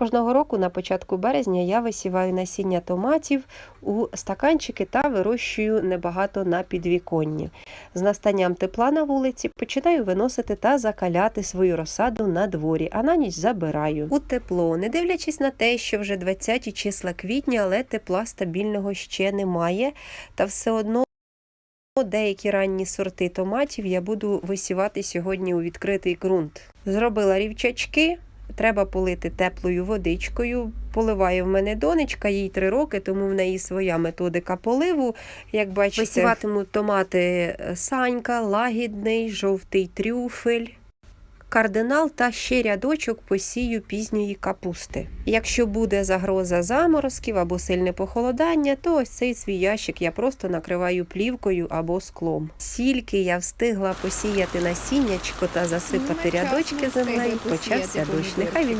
Кожного року на початку березня я висіваю насіння томатів у стаканчики та вирощую небагато на підвіконні. З настанням тепла на вулиці починаю виносити та закаляти свою розсаду на дворі, а на ніч забираю у тепло, не дивлячись на те, що вже 20 числа квітня, але тепла стабільного ще немає, та все одно. Деякі ранні сорти томатів я буду висівати сьогодні у відкритий ґрунт. Зробила рівчачки, треба полити теплою водичкою. Поливає в мене донечка, їй три роки, тому в неї своя методика поливу. Як бачите, висіватиму томати санька, лагідний, жовтий трюфель. Кардинал та ще рядочок посію пізньої капусти. Якщо буде загроза заморозків або сильне похолодання, то ось цей свій ящик я просто накриваю плівкою або склом. Тільки я встигла посіяти насіннячко та засипати Ну, рядочки землею, почався дощ. Нехай він